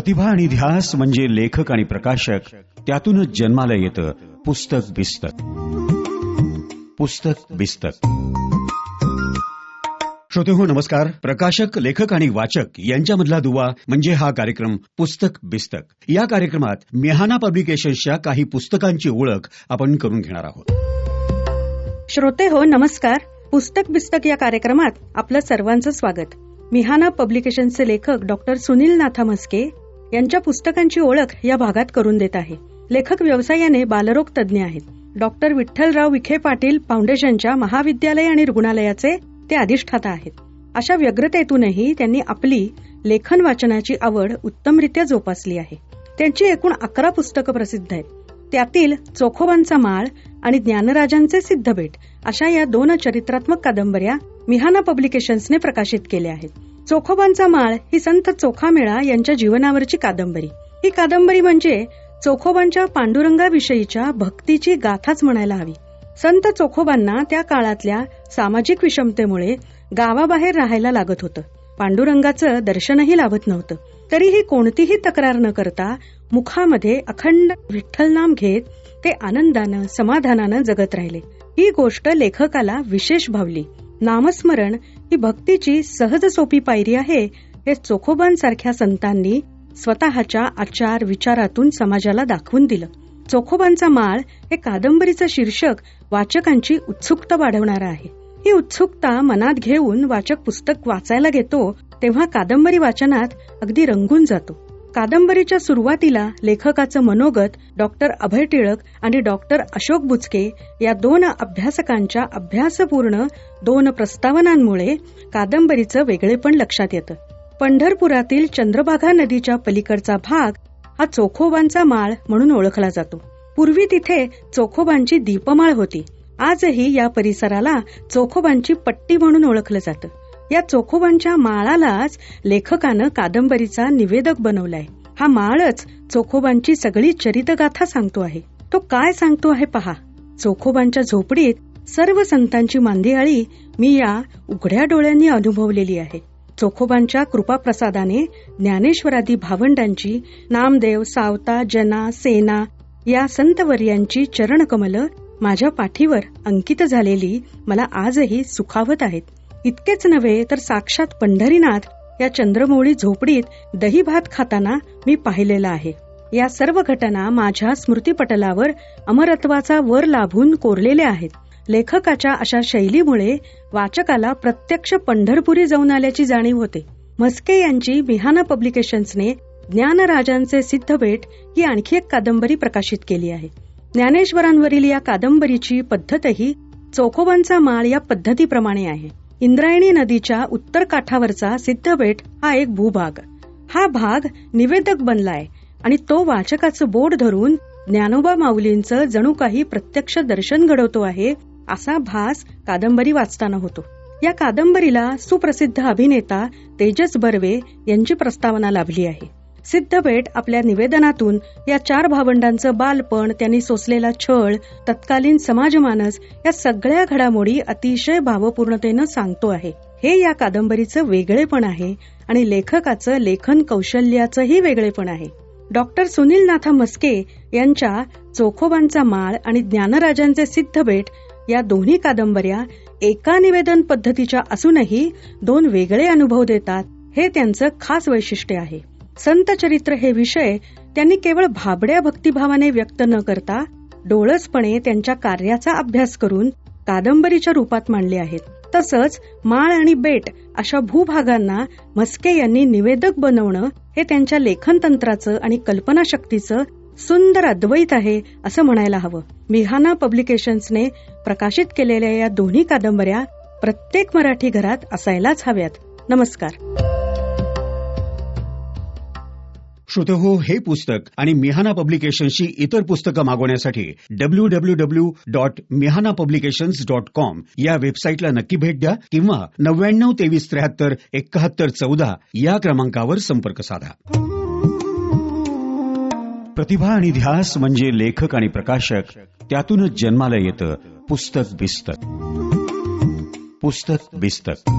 प्रतिभा आणि ध्यास म्हणजे लेखक आणि प्रकाशक त्यातूनच जन्माला येतं पुस्तक बिस्तक पुस्तक बिस्तक श्रोते हो नमस्कार. प्रकाशक लेखक आणि वाचक यांच्यामधला दुवा म्हणजे हा कार्यक्रम पुस्तक बिस्तक या कार्यक्रमात मिहाना पब्लिकेशन्सच्या काही पुस्तकांची ओळख आपण करून घेणार आहोत. श्रोते हो नमस्कार. पुस्तक बिस्तक या कार्यक्रमात आपलं सर्वांचं स्वागत. मिहाना पब्लिकेशनचे लेखक डॉक्टर सुनील नाथा मस्के यांच्या पुस्तकांची ओळख या भागात करून देत आहे. लेखक व्यवसायाने बालरोग तज्ज्ञ आहेत. डॉक्टर विठ्ठलराव विखे पाटील फाउंडेशनच्या महाविद्यालय आणि रुग्णालयाचे ते अधिष्ठाता आहेत. अशा व्यग्रतेतूनही त्यांनी आपली लेखन वाचनाची आवड उत्तमरित्या जोपासली आहे. त्यांची एकूण अकरा पुस्तकं प्रसिद्ध आहेत. त्यातील चोखोबांचा माळ आणि ज्ञानराजांचे सिद्धभेट अशा या दोन चरित्रात्मक कादंबऱ्या मिहाना पब्लिकेशन्सने प्रकाशित केल्या आहेत. चोखोबांचा माळ ही संत चोखामेळा यांच्या जीवनावरची कादंबरी. ही कादंबरी म्हणजे चोखोबांच्या पांडुरंगाविषयीच्या भक्तीची गाथाच म्हणायला हवी. संत चोखोबांना त्या काळातल्या सामाजिक विषमतेमुळे गावाबाहेर राहायला लागत होतं. पांडुरंगाचं दर्शनही लाभत नव्हतं. तरीही कोणतीही तक्रार न करता मुखामध्ये अखंड विठ्ठलनाम घेत ते आनंदानं समाधानानं जगत राहिले. ही गोष्ट लेखकाला विशेष भावली. नामस्मरण ही भक्तीची सहज सोपी पायरी आहे हे चोखोबांसारख्या संतांनी स्वतःच्या आचार विचारातून समाजाला दाखवून दिलं. चोखोबांचा माळ हे कादंबरीचं शीर्षक वाचकांची उत्सुकता वाढवणारं आहे. ही उत्सुकता मनात घेऊन वाचक पुस्तक वाचायला घेतो तेव्हा कादंबरी वाचनात अगदी रंगून जातो. कादंबरीच्या सुरुवातीला लेखकाचं मनोगत डॉक्टर अभय टिळक आणि डॉक्टर अशोक बुचके या दोन अभ्यासकांच्या अभ्यासपूर्ण दोन प्रस्तावनांमुळे कादंबरीचं वेगळेपण लक्षात येतं. पंढरपुरातील चंद्रभागा नदीच्या पलीकडचा भाग हा चोखोबांचा माळ म्हणून ओळखला जातो. पूर्वी तिथे चोखोबांची दीपमाळ होती. आजही या परिसराला चोखोबांची पट्टी म्हणून ओळखलं जातं. या चोखोबांच्या माळालाच लेखकानं कादंबरीचा निवेदक बनवलाय. हा माळच चोखोबांची सगळी चरितगाथा सांगतो आहे. तो काय सांगतो आहे पहा. चोखोबांच्या झोपडीत सर्व संतांची मांदियाळी मी या उघड्या डोळ्यांनी अनुभवलेली आहे. चोखोबांच्या कृपाप्रसादाने ज्ञानेश्वरादी भावंडांची नामदेव सावता जना सेना या संतवर्यांची चरणकमल माझ्या पाठीवर अंकित झालेली मला आजही सुखावत आहेत. इतकेच नव्हे तर साक्षात पंढरीनाथ या चंद्रमौळी झोपडीत दही भात खाताना मी पाहिलेला आहे. या सर्व घटना माझ्या स्मृतीपटलावर अमरत्वाचा वर लाभून कोरलेल्या आहेत. लेखकाच्या अशा शैलीमुळे वाचकाला प्रत्यक्ष पंढरपुरी जाऊन आल्याची जाणीव होते. म्हस्के यांची मिहाना पब्लिकेशन्सने ज्ञानराजांचे सिद्धभेट ही आणखी एक कादंबरी प्रकाशित केली आहे. ज्ञानेश्वरांवरील या कादंबरीची पद्धतही चोखोबांचा माळ या पद्धतीप्रमाणे आहे. इंद्रायणी नदीच्या उत्तर काठावरचा सिद्धबेट हा एक भूभाग. हा भाग निवेदक बनलाय आणि तो वाचकाचं बोट धरून ज्ञानोबा माऊलींचं जणू काही प्रत्यक्ष दर्शन घडवतो आहे असा भास कादंबरी वाचताना होतो. या कादंबरीला सुप्रसिद्ध अभिनेता तेजस बर्वे यांची प्रस्तावना लाभली आहे. सिद्धभेट आपल्या निवेदनातून या चार भावंडांचं बालपण त्यांनी सोसलेला छळ तत्कालीन समाजमानस या सगळ्या घडामोडी अतिशय भावपूर्णतेनं सांगतो आहे. हे या कादंबरीचं वेगळेपण आहे आणि लेखकाचं लेखन कौशल्याचंही वेगळेपण आहे. डॉक्टर सुनील नाथा मस्के यांच्या चोखोबांचा माळ आणि ज्ञानराजांचे सिद्धभेट या दोन्ही कादंबऱ्या एका निवेदन पद्धतीच्या असूनही दोन वेगळे अनुभव देतात हे त्यांचं खास वैशिष्ट्य आहे. संत चरित्र हे विषय त्यांनी केवळ भाबड्या भक्तिभावाने व्यक्त न करता डोळसपणे त्यांच्या कार्याचा अभ्यास करून कादंबरीच्या रूपात मांडले आहेत. तसंच माळ आणि बेट अशा भूभागांना म्हस्के यांनी निवेदक बनवणं हे त्यांच्या लेखन तंत्राचं आणि कल्पनाशक्तीचं सुंदर अद्वैत आहे असं म्हणायला हवं. मिहाना पब्लिकेशन्सने प्रकाशित केलेल्या या दोन्ही कादंबऱ्या प्रत्येक मराठी घरात असायलाच हव्यात. नमस्कार. श्रोतेहो हे पुस्तक आणि मिहाना पब्लिकेशनची इतर पुस्तकं मागवण्यासाठी W W W dot Mihana publications dot com या वेबसाईटला नक्की भेट द्या किंवा नव्याण्णव तेवीस त्र्याहत्तर एकाहत्तर चौदा या क्रमांकावर संपर्क साधा. प्रतिभा आणि ध्यास म्हणजे लेखक आणि प्रकाशक. त्यातूनच जन्माला येतं. पुस्तक बिस्तक. पुस्तक बिस्तक.